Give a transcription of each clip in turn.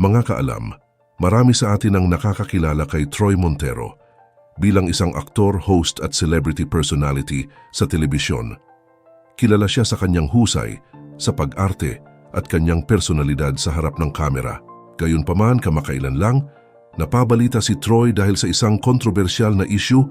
Mga kaalam, marami sa atin ang nakakakilala kay Troy Montero bilang isang aktor, host at celebrity personality sa telebisyon. Kilala siya sa kanyang husay, sa pag-arte at kanyang personalidad sa harap ng kamera. Gayunpaman kamakailan lang, napabalita si Troy dahil sa isang kontrobersyal na issue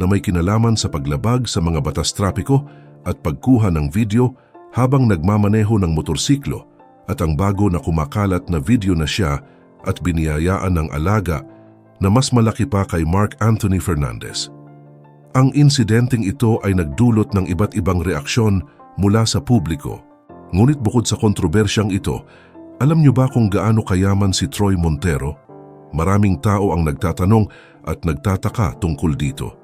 na may kinalaman sa paglabag sa mga batas trapiko at pagkuha ng video habang nagmamaneho ng motorsiklo at ang bago na kumakalat na video na siya at biniyayaan ng alaga na mas malaki pa kay Mark Anthony Fernandez. Ang insidenteng ito ay nagdulot ng iba't ibang reaksyon mula sa publiko. Ngunit bukod sa kontrobersyang ito, alam niyo ba kung gaano kayaman si Troy Montero? Maraming tao ang nagtatanong at nagtataka tungkol dito.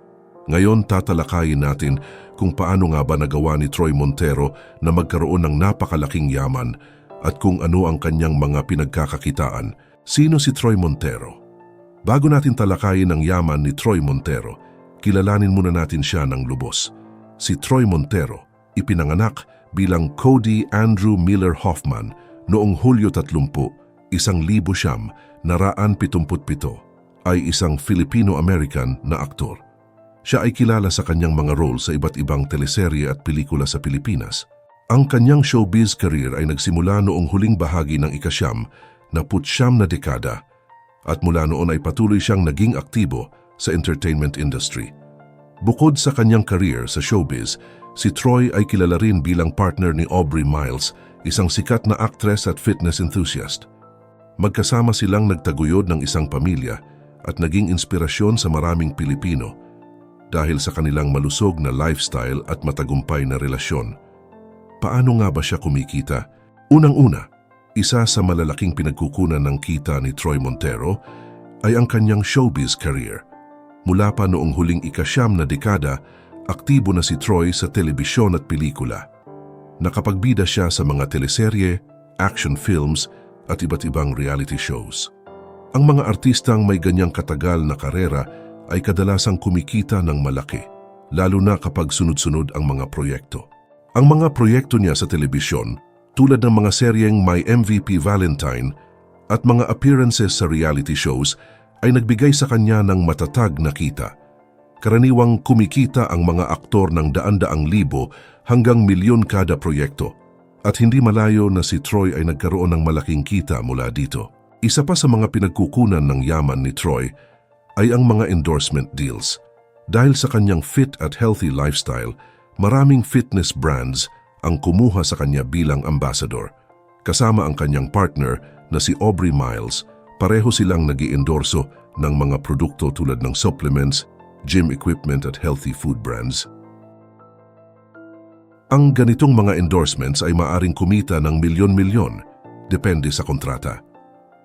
Ngayon tatalakayin natin kung paano nga ba nagawa ni Troy Montero na magkaroon ng napakalaking yaman at kung ano ang kanyang mga pinagkakakitaan. Sino si Troy Montero? Bago natin talakayin ang yaman ni Troy Montero, kilalanin muna natin siya ng lubos. Si Troy Montero, ipinanganak bilang Cody Andrew Miller Hoffman noong Hulyo 30, isang libo siyam, naraan 77, ay isang Filipino-American na aktor. Siya ay kilala sa kanyang mga role sa iba't ibang teleserye at pelikula sa Pilipinas. Ang kanyang showbiz career ay nagsimula noong huling bahagi ng ikasyam na putsyam na dekada at mula noon ay patuloy siyang naging aktibo sa entertainment industry. Bukod sa kanyang career sa showbiz, si Troy ay kilala rin bilang partner ni Aubrey Miles, isang sikat na actress at fitness enthusiast. Magkasama silang nagtaguyod ng isang pamilya at naging inspirasyon sa maraming Pilipino dahil sa kanilang malusog na lifestyle at matagumpay na relasyon. Paano nga ba siya kumikita? Unang-una, isa sa malalaking pinagkukunan ng kita ni Troy Montero ay ang kanyang showbiz career. Mula pa noong huling ikasyam na dekada, aktibo na si Troy sa telebisyon at pelikula. Nakapagbida siya sa mga teleserye, action films at iba't ibang reality shows. Ang mga artistang may ganyang katagal na karera ay kadalasang kumikita ng malaki, lalo na kapag sunod-sunod ang mga proyekto. Ang mga proyekto niya sa telebisyon, tulad ng mga seryeng My MVP Valentine at mga appearances sa reality shows, ay nagbigay sa kanya ng matatag na kita. Karaniwang kumikita ang mga aktor ng daan-daang libo hanggang milyon kada proyekto at hindi malayo na si Troy ay nagkaroon ng malaking kita mula dito. Isa pa sa mga pinagkukunan ng yaman ni Troy ay ang mga endorsement deals. Dahil sa kanyang fit at healthy lifestyle, maraming fitness brands ang kumuha sa kanya bilang ambassador. Kasama ang kanyang partner na si Aubrey Miles, pareho silang nag endorso ng mga produkto tulad ng supplements, gym equipment at healthy food brands. Ang ganitong mga endorsements ay maaring kumita ng milyon-milyon, depende sa kontrata.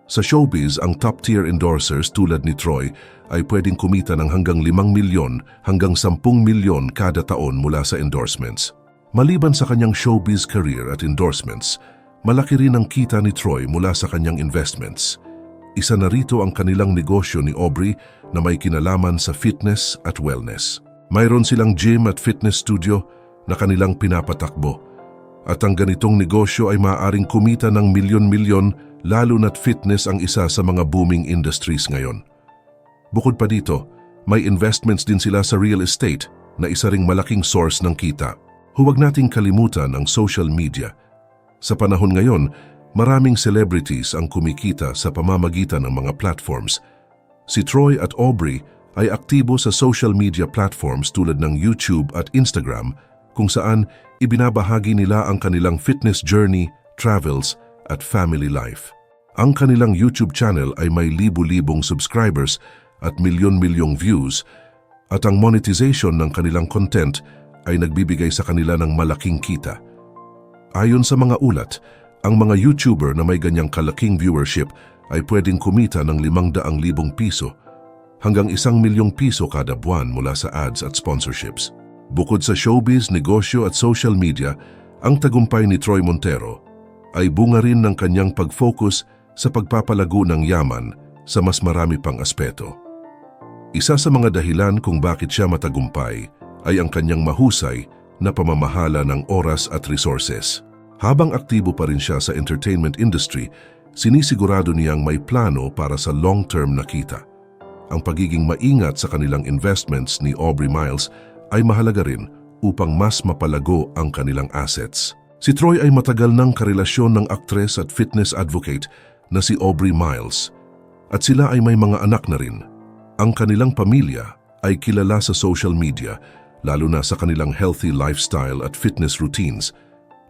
Sa showbiz, ang top-tier endorsers tulad ni Troy ay pwedeng kumita ng hanggang 5 milyon hanggang 10 milyon kada taon mula sa endorsements. Maliban sa kanyang showbiz career at endorsements, malaki rin ang kita ni Troy mula sa kanyang investments. Isa na rito ang kanilang negosyo ni Aubrey na may kinalaman sa fitness at wellness. Mayroon silang gym at fitness studio na kanilang pinapatakbo. At ang ganitong negosyo ay maaaring kumita ng milyon-milyon lalo na't fitness ang isa sa mga booming industries ngayon. Bukod pa dito, may investments din sila sa real estate na isa ring malaking source ng kita. Huwag nating kalimutan ang social media. Sa panahon ngayon, maraming celebrities ang kumikita sa pamamagitan ng mga platforms. Si Troy at Aubrey ay aktibo sa social media platforms tulad ng YouTube at Instagram kung saan ibinabahagi nila ang kanilang fitness journey, travels at family life. Ang kanilang YouTube channel ay may libu-libong subscribers at milyon-milyong views at ang monetization ng kanilang content ay nagbibigay sa kanila ng malaking kita. Ayon sa mga ulat, ang mga YouTuber na may ganyang kalaking viewership ay pwedeng kumita ng 500,000 piso hanggang 1 milyong piso kada buwan mula sa ads at sponsorships. Bukod sa showbiz, negosyo at social media, ang tagumpay ni Troy Montero ay bunga rin ng kanyang pag-focus sa pagpapalago ng yaman sa mas marami pang aspeto. Isa sa mga dahilan kung bakit siya matagumpay ay ang kanyang mahusay na pamamahala ng oras at resources. Habang aktibo pa rin siya sa entertainment industry, sinisigurado niyang may plano para sa long-term na kita. Ang pagiging maingat sa kanilang investments ni Aubrey Miles ay mahalaga rin upang mas mapalago ang kanilang assets. Si Troy ay matagal ng karelasyon ng aktres at fitness advocate na si Aubrey Miles at sila ay may mga anak na rin. Ang kanilang pamilya ay kilala sa social media lalo na sa kanilang healthy lifestyle at fitness routines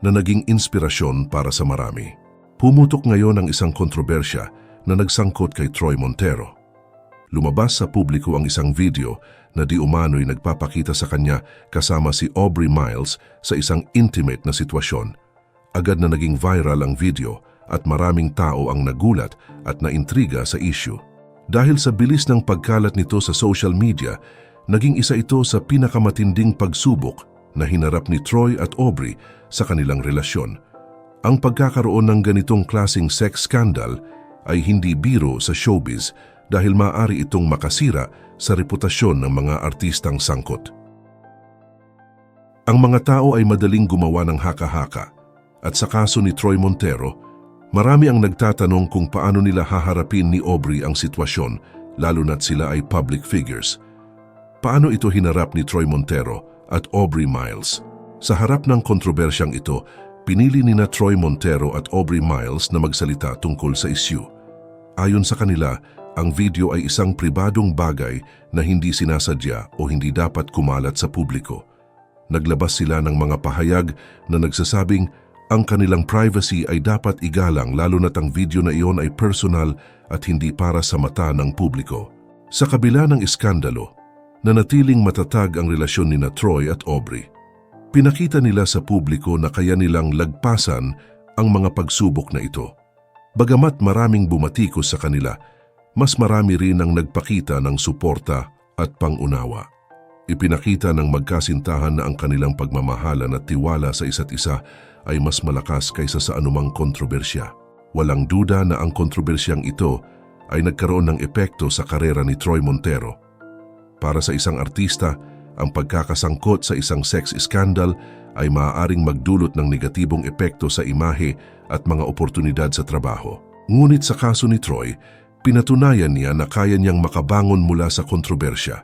na naging inspirasyon para sa marami. Pumutok ngayon ang isang kontrobersya na nagsangkot kay Troy Montero. Lumabas sa publiko ang isang video na di umano'y nagpapakita sa kanya kasama si Aubrey Miles sa isang intimate na sitwasyon. Agad na naging viral ang video at maraming tao ang nagulat at naintriga sa issue. Dahil sa bilis ng pagkalat nito sa social media, naging isa ito sa pinakamatinding pagsubok na hinarap ni Troy at Aubrey sa kanilang relasyon. Ang pagkakaroon ng ganitong klasing sex scandal ay hindi biro sa showbiz dahil maaari itong makasira sa reputasyon ng mga artistang sangkot. Ang mga tao ay madaling gumawa ng haka-haka at sa kaso ni Troy Montero, marami ang nagtatanong kung paano nila haharapin ni Aubrey ang sitwasyon lalo na't sila ay public figures. Paano ito hinarap ni Troy Montero at Aubrey Miles? Sa harap ng kontrobersyang ito, pinili ni na Troy Montero at Aubrey Miles na magsalita tungkol sa issue. Ayon sa kanila, ang video ay isang pribadong bagay na hindi sinasadya o hindi dapat kumalat sa publiko. Naglabas sila ng mga pahayag na nagsasabing ang kanilang privacy ay dapat igalang lalo na't ang video na iyon ay personal at hindi para sa mata ng publiko. Sa kabila ng iskandalo, nanatiling matatag ang relasyon ni na Troy at Aubrey. Pinakita nila sa publiko na kaya nilang lagpasan ang mga pagsubok na ito. Bagamat maraming bumatikos sa kanila, mas marami rin ang nagpakita ng suporta at pangunawa. Ipinakita ng magkasintahan na ang kanilang pagmamahalan at tiwala sa isa't isa ay mas malakas kaysa sa anumang kontrobersya. Walang duda na ang kontrobersyang ito ay nagkaroon ng epekto sa karera ni Troy Montero. Para sa isang artista, ang pagkakasangkot sa isang sex scandal ay maaaring magdulot ng negatibong epekto sa imahe at mga oportunidad sa trabaho. Ngunit sa kaso ni Troy, Pinatunayan niya na kaya niyang makabangon mula sa kontrobersya.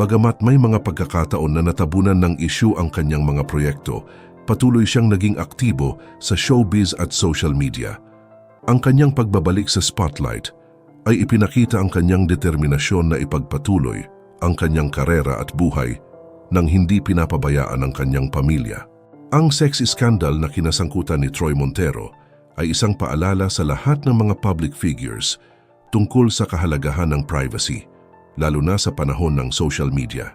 Bagamat may mga pagkakataon na natabunan ng isyu ang kanyang mga proyekto, patuloy siyang naging aktibo sa showbiz at social media. Ang kanyang pagbabalik sa spotlight ay ipinakita ang kanyang determinasyon na ipagpatuloy ang kanyang karera at buhay nang hindi pinapabayaan ang kanyang pamilya. Ang sex scandal na kinasangkutan ni Troy Montero ay isang paalala sa lahat ng mga public figures tungkol sa kahalagahan ng privacy, lalo na sa panahon ng social media.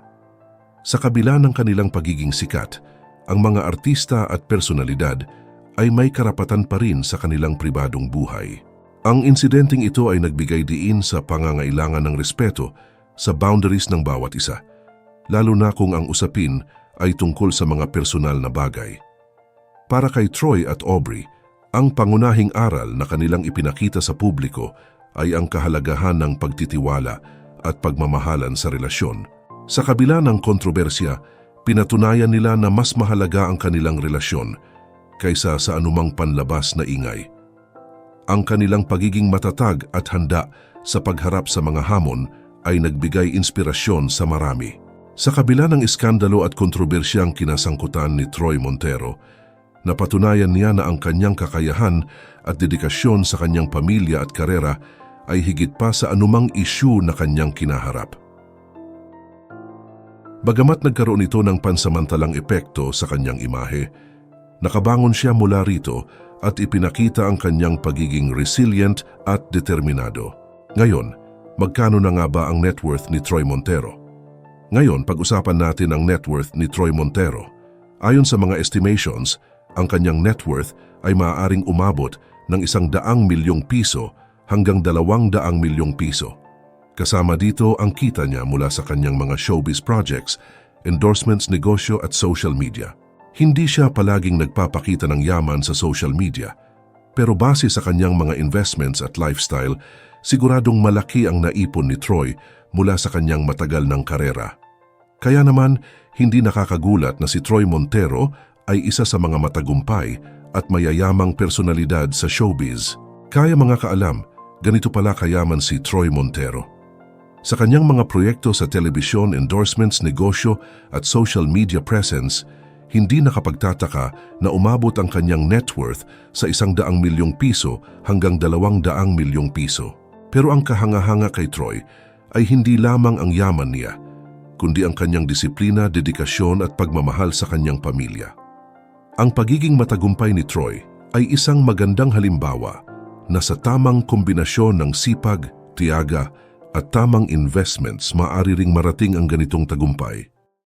Sa kabila ng kanilang pagiging sikat, ang mga artista at personalidad ay may karapatan pa rin sa kanilang pribadong buhay. Ang insidenteng ito ay nagbigay diin sa pangangailangan ng respeto sa boundaries ng bawat isa, lalo na kung ang usapin ay tungkol sa mga personal na bagay. Para kay Troy at Aubrey, ang pangunahing aral na kanilang ipinakita sa publiko ay ang kahalagahan ng pagtitiwala at pagmamahalan sa relasyon. Sa kabila ng kontrobersya, pinatunayan nila na mas mahalaga ang kanilang relasyon kaysa sa anumang panlabas na ingay. Ang kanilang pagiging matatag at handa sa pagharap sa mga hamon ay nagbigay inspirasyon sa marami. Sa kabila ng iskandalo at kontrobersyang kinasangkutan ni Troy Montero, napatunayan niya na ang kanyang kakayahan at dedikasyon sa kanyang pamilya at karera ay higit pa sa anumang isyu na kanyang kinaharap. Bagamat nagkaroon ito ng pansamantalang epekto sa kanyang imahe, nakabangon siya mula rito at ipinakita ang kanyang pagiging resilient at determinado. Ngayon, magkano na nga ba ang net worth ni Troy Montero? Ngayon, pag-usapan natin ang net worth ni Troy Montero. Ayon sa mga estimations, ang kanyang net worth ay maaaring umabot ng isang daang milyong piso hanggang dalawang daang milyong piso. Kasama dito ang kita niya mula sa kanyang mga showbiz projects, endorsements, negosyo at social media. Hindi siya palaging nagpapakita ng yaman sa social media, pero base sa kanyang mga investments at lifestyle, siguradong malaki ang naipon ni Troy mula sa kanyang matagal ng karera. Kaya naman, hindi nakakagulat na si Troy Montero ay isa sa mga matagumpay at mayayamang personalidad sa showbiz. Kaya mga kaalam, ganito pala kayaman si Troy Montero. Sa kanyang mga proyekto sa telebisyon, endorsements, negosyo at social media presence, hindi nakapagtataka na umabot ang kanyang net worth sa isang daang milyong piso hanggang dalawang daang milyong piso. Pero ang kahanga-hanga kay Troy ay hindi lamang ang yaman niya, kundi ang kanyang disiplina, dedikasyon at pagmamahal sa kanyang pamilya. Ang pagiging matagumpay ni Troy ay isang magandang halimbawa na sa tamang kombinasyon ng sipag, tiyaga at tamang investments maaari ring marating ang ganitong tagumpay.